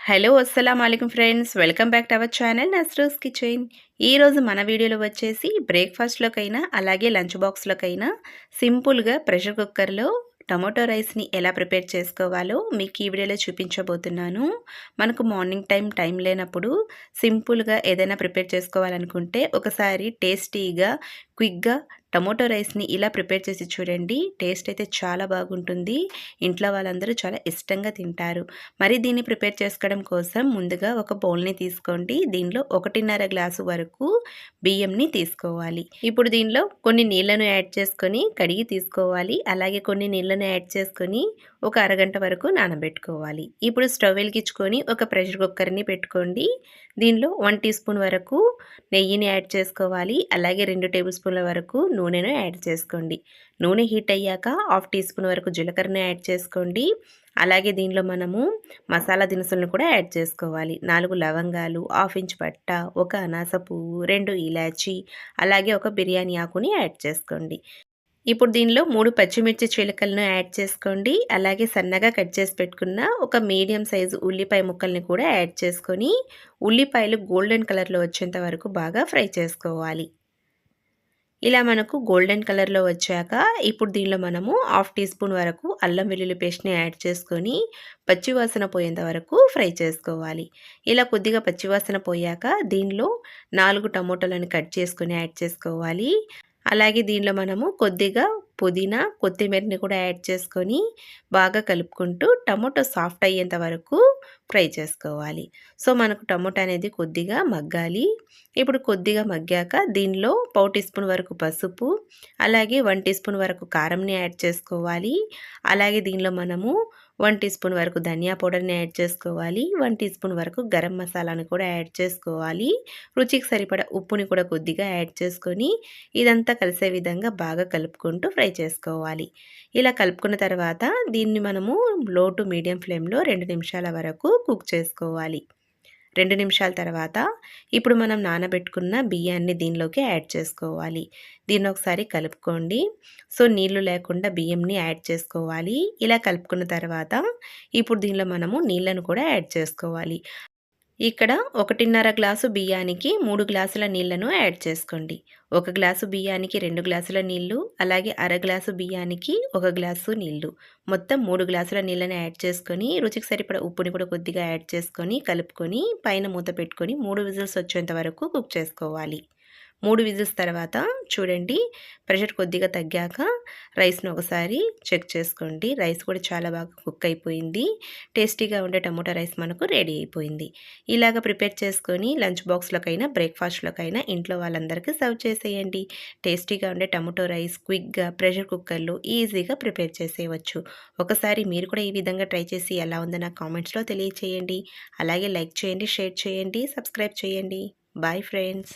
Hello అస్సలం అయికం friends. Welcome back to our channel Nasro's kitchen. ఈరోజు మన వీడియోలో వచ్చేసి బ్రేక్ఫాస్ట్లోకైనా అలాగే లంచ్ బాక్స్లోకైనా సింపుల్గా ప్రెషర్ కుక్కర్లో టమాటో రైస్ని ఎలా ప్రిపేర్ చేసుకోవాలో మీకు ఈ వీడియోలో చూపించబోతున్నాను. మనకు మార్నింగ్ టైం టైం లేనప్పుడు సింపుల్గా ఏదైనా ప్రిపేర్ చేసుకోవాలనుకుంటే ఒకసారి టేస్టీగా క్విక్గా టమోటో రైస్ని ఇలా ప్రిపేర్ చేసి చూడండి టేస్ట్ అయితే చాలా బాగుంటుంది. ఇంట్లో వాళ్ళందరూ చాలా ఇష్టంగా తింటారు. మరి దీన్ని ప్రిపేర్ చేసుకోవడం కోసం ముందుగా ఒక బౌల్ని తీసుకోండి. దీనిలో ఒకటిన్నర గ్లాసు వరకు బియ్యంని తీసుకోవాలి. ఇప్పుడు దీనిలో కొన్ని నీళ్ళను యాడ్ చేసుకొని కడిగి తీసుకోవాలి. అలాగే కొన్ని నీళ్ళను యాడ్ చేసుకొని ఒక అరగంట వరకు నానబెట్టుకోవాలి. ఇప్పుడు స్టవ్ వెలిగించుకొని ఒక ప్రెషర్ కుక్కర్ని పెట్టుకోండి. దీనిలో వన్ టీ స్పూన్ వరకు నెయ్యిని యాడ్ చేసుకోవాలి. అలాగే రెండు టేబుల్ స్పూన్ల వరకు నూనెను యాడ్ చేసుకోండి. నూనె హీట్ అయ్యాక హాఫ్ టీ స్పూన్ వరకు జీలకర్రను యాడ్ చేసుకోండి. అలాగే దీనిలో మనము మసాలా దినుసులను కూడా యాడ్ చేసుకోవాలి. నాలుగు లవంగాలు హాఫ్ ఇంచ్ పట్ట ఒక అనాస పువ్వు రెండు ఇలాచి అలాగే ఒక బిర్యానీ ఆకుని యాడ్ చేసుకోండి. ఇప్పుడు దీనిలో మూడు పచ్చిమిర్చి చిలుకలను యాడ్ చేసుకోండి. అలాగే సన్నగా కట్ చేసి పెట్టుకున్న ఒక మీడియం సైజు ఉల్లిపాయ ముక్కల్ని కూడా యాడ్ చేసుకొని ఉల్లిపాయలు గోల్డెన్ కలర్లో వచ్చేంత వరకు బాగా ఫ్రై చేసుకోవాలి. ఇలా మనకు గోల్డెన్ కలర్లో వచ్చాక ఇప్పుడు దీనిలో మనము హాఫ్ టీ స్పూన్ వరకు అల్లం వెల్లుల్లి పేస్ట్ని యాడ్ చేసుకొని పచ్చివాసన పోయేంత వరకు ఫ్రై చేసుకోవాలి. ఇలా కొద్దిగా పచ్చివాసన పోయాక దీనిలో నాలుగు టమోటాలను కట్ చేసుకొని యాడ్ చేసుకోవాలి. అలాగే దీనిలో మనము కొద్దిగా పుదీనా కొత్తిమీరని కూడా యాడ్ చేసుకొని బాగా కలుపుకుంటూ టమోటో సాఫ్ట్ అయ్యేంత వరకు ఫ్రై చేసుకోవాలి. సో మనకు టమోటా అనేది కొద్దిగా మగ్గాలి. ఇప్పుడు కొద్దిగా మగ్గాక దీనిలో పావు టీ స్పూన్ వరకు పసుపు అలాగే వన్ టీ స్పూన్ వరకు కారంని యాడ్ చేసుకోవాలి. అలాగే దీనిలో మనము వన్ టీ స్పూన్ వరకు ధనియా పౌడర్ని యాడ్ చేసుకోవాలి. వన్ టీ స్పూన్ వరకు గరం మసాలాని కూడా యాడ్ చేసుకోవాలి. రుచికి సరిపడ ఉప్పుని కూడా కొద్దిగా యాడ్ చేసుకొని ఇదంతా కలిసే విధంగా బాగా కలుపుకుంటూ ఫ్రై చేసుకోవాలి. ఇలా కలుపుకున్న తర్వాత దీన్ని మనము లో టు మీడియం ఫ్లేమ్లో రెండు నిమిషాల వరకు కుక్ చేసుకోవాలి. రెండు నిమిషాల తర్వాత ఇప్పుడు మనం నానబెట్టుకున్న బియ్యాన్ని దీనిలోకి యాడ్ చేసుకోవాలి. దీన్ని ఒకసారి కలుపుకోండి. సో నీళ్ళు లేకుండా బియ్యంని యాడ్ చేసుకోవాలి. ఇలా కలుపుకున్న తర్వాత ఇప్పుడు దీనిలో మనము నీళ్ళను కూడా యాడ్ చేసుకోవాలి. ఇక్కడ ఒకటిన్నర గ్లాసు బియ్యానికి మూడు గ్లాసుల నీళ్ళను యాడ్ చేసుకోండి. ఒక గ్లాసు బియ్యానికి రెండు గ్లాసుల నీళ్ళు అలాగే అర గ్లాసు బియ్యానికి ఒక గ్లాసు నీళ్ళు. మొత్తం మూడు గ్లాసుల నీళ్ళని యాడ్ చేసుకొని రుచికి సరిపడ ఉప్పుని కూడా కొద్దిగా యాడ్ చేసుకొని కలుపుకొని పైన మూత పెట్టుకొని మూడు విజిల్స్ వచ్చేంత వరకు కుక్ చేసుకోవాలి. మూడు విజిల్స్ తర్వాత చూడండి ప్రెషర్ కొద్దిగా తగ్గాక రైస్ను ఒకసారి చెక్ చేసుకోండి. రైస్ కూడా చాలా బాగా కుక్ అయిపోయింది. టేస్టీగా ఉండే టమోటా రైస్ మనకు రెడీ అయిపోయింది. ఇలాగ ప్రిపేర్ చేసుకొని లంచ్ బాక్స్లోకైనా బ్రేక్ఫాస్ట్లోకైనా ఇంట్లో వాళ్ళందరికీ సర్వ్ చేసేయండి. టేస్టీగా ఉండే టమోటో రైస్ క్విక్గా ప్రెషర్ కుక్కర్లో ఈజీగా ప్రిపేర్ చేసేయవచ్చు. ఒకసారి మీరు కూడా ఈ విధంగా ట్రై చేసి ఎలా ఉందో నా కామెంట్స్లో తెలియచేయండి. అలాగే లైక్ చేయండి షేర్ చేయండి సబ్స్క్రైబ్ చేయండి. Bye friends.